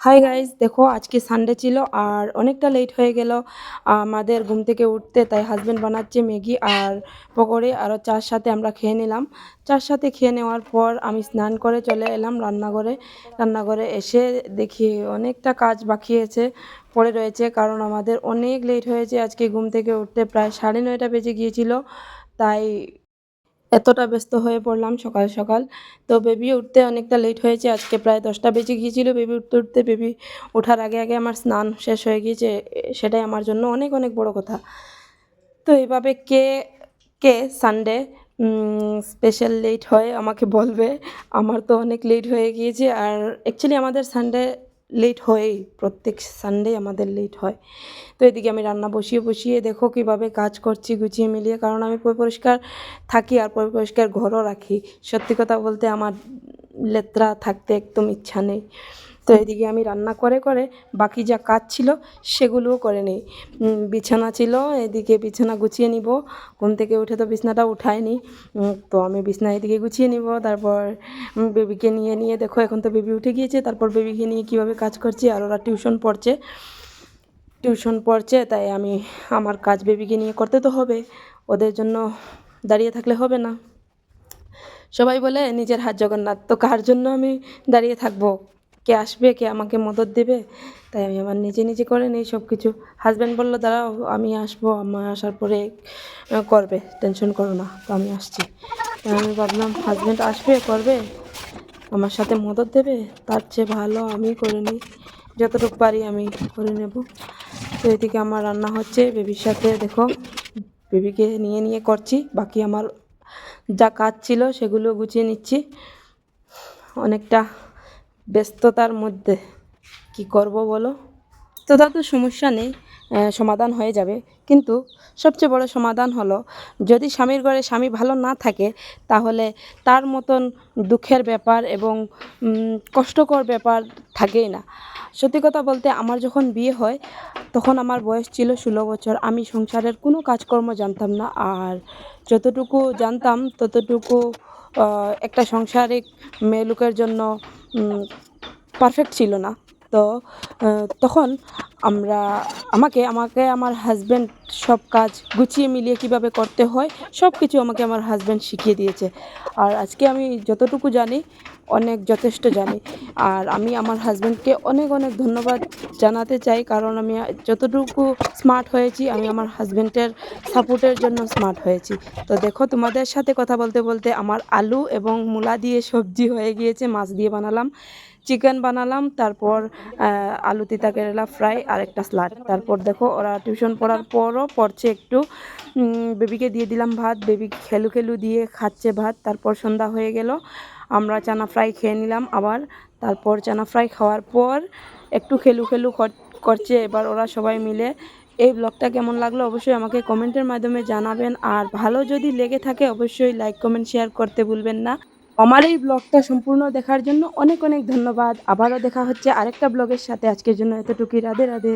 Hi guys দেখো, আজকে Sunday ছিল আর অনেকটা লেট হয়ে গেল। আমাদের ঘুম থেকে উঠতে, তাই হাজব্যান্ড বানাচ্ছে ম্যাগি আর পকোড়ে আরও চার সাথে আমরা খেয়ে নিলাম। চার সাথে খেয়ে নেওয়ার পর আমি স্নান করে চলে এলাম রান্নাঘরে। রান্নাঘরে এসে দেখি অনেকটা কাজ বাকি আছে, পড়ে রয়েছে কারণ আমাদের অনেক লেট হয়েছে। আজকে ঘুম থেকে উঠতে প্রায় সাড়ে নয়টা বেজে গিয়েছিল, তাই এতটা ব্যস্ত হয়ে পড়লাম সকাল সকাল। তো বেবি উঠতে অনেকটা লেট হয়েছে, আজকে প্রায় দশটা বেজে গিয়েছিল। বেবি উঠতে উঠতে বেবি ওঠার আগে আগে আমার স্নান শেষ হয়ে গিয়েছে সেটাই আমার জন্য অনেক অনেক বড় কথা। তো এইভাবে কে কে সানডে স্পেশাল লেট হয় আমাকে বলবে। আমার তো অনেক লেট হয়ে গিয়েছে। আর অ্যাকচুয়ালি আমাদের সানডে লেট হয়েই, প্রত্যেক সানডে আমাদের লেট হয়। তো এদিকে আমি রান্না বসিয়ে বসিয়ে দেখো কীভাবে কাজ করছি গুছিয়ে মিলিয়ে, কারণ আমি পরি পরিষ্কার থাকি আর পরি পরিষ্কার ঘরও রাখি। সত্যি কথা বলতে আমার লেত্রা থাকতে একদম ইচ্ছা নেই। তো এদিকে আমি রান্না করে করে বাকি যা কাজ ছিল সেগুলোও করে নিই। বিছানা ছিল, এদিকে বিছানা গুছিয়ে নিব। ঘুম থেকে উঠে তো বিছনাটা উঠায়নি তো আমি বিছনা এদিকে গুছিয়ে নিব। তারপর বেবিকে নিয়ে নিয়ে দেখো এখন তো বেবি উঠে গিয়েছে। তারপর বেবিকে নিয়ে কীভাবে কাজ করছি? আর ওরা টিউশন পড়ছে। টিউশন পড়ছে, তাই আমি, আমার কাজ বেবিকে নিয়ে করতে তো হবে। ওদের জন্য দাঁড়িয়ে থাকলে হবে না। সবাই বলে, নিজের হাত জগন্নাথ, তো কার জন্য আমি দাঁড়িয়ে থাকব? কে আসবে, কে আমাকে মদত দেবে? তাই আমি আমার নিজে নিজে করে নিই সব কিছু হাজব্যান্ড বলল, দাঁড়াও, আমি আসব। আমার আসার পরে করবে টেনশন করো না, তো আমি আসছি। আমি ভাবলাম হাজব্যান্ড আসবে, করবে? আমার সাথে মদত দেবে? তার চেয়ে ভালো আমি করে নিই। যতটুকু পারি আমি করে নেব। তো এদিকে আমার রান্না হচ্ছে বেবির সাথে দেখো বেবিকে নিয়ে নিয়ে করছি। বাকি আমার যা কাজ ছিল, সেগুলো গুছিয়ে নিচ্ছি। অনেকটা ব্যস্ততার মধ্যে কি করব বলো? তো তা তো সমস্যা নেই সমাধান হয়ে যাবে। কিন্তু সবচেয়ে বড় সমাধান হলো, যদি স্বামীর ঘরে স্বামী ভালো না থাকে, তাহলে তার মতন দুঃখের ব্যাপার এবং কষ্টকর ব্যাপার থাকেই না। সত্যি কথা বলতে আমার যখন বিয়ে হয়, তখন আমার বয়স ছিল ষোলো বছর। আমি সংসারের কোনো কাজকর্ম জানতাম না। আর যতটুকু জানতাম, ততটুকু একটা সংসারিক মেয়ে লোকের জন্য পারফেক্ট ছিল না। তো তখন আমরা, আমাকে আমাকে আমার হাজব্যান্ড সব কাজ গুছিয়ে মিলিয়ে কীভাবে করতে হয় সব কিছু আমাকে আমার হাজব্যান্ড শিখিয়ে দিয়েছে। আর আজকে আমি যতটুকু জানি, অনেক যথেষ্ট জানি। আর আমি আমার হাজব্যান্ডকে অনেক অনেক ধন্যবাদ জানাতে চাই, কারণ আমি যতটুকু স্মার্ট হয়েছি, আমি আমার হাজব্যান্ডের সাপোর্টের জন্য স্মার্ট হয়েছি। তো দেখো, তোমাদের সাথে কথা বলতে বলতে আমার আলু এবং মূলা দিয়ে সবজি হয়ে গিয়েছে, মাছ দিয়ে বানালাম। চিকেন বানালাম, তারপর আলু তিতা কেরালা ফ্রাই আর একটা স্লাড তারপর দেখো, ওরা টিউশন পড়ার পরও পড়ছে একটু। বেবিকে দিয়ে দিলাম ভাত, বেবি খেলু খেলু দিয়ে খাচ্ছে ভাত। তারপর সন্ধ্যা হয়ে গেল, আমরা চানা ফ্রাই খেয়ে নিলাম আবার। তারপর চানা ফ্রাই খাওয়ার পর একটু খেলু খেলু কর- করছে। এবার ওরা সবাই মিলে, এই ব্লগটা কেমন লাগল অবশ্যই আমাকে কমেন্টের মাধ্যমে জানাবেন। আর ভালো যদি লেগে থাকে, অবশ্যই লাইক, কমেন্ট, শেয়ার করতে ভুলবেন না। আমার এই ব্লগটা সম্পূর্ণ দেখার জন্য অনেক অনেক ধন্যবাদ। আবারও দেখা হচ্ছে আরেকটা ব্লগের সাথে। আজকের জন্য এতটুকুই। রাধে রাধে।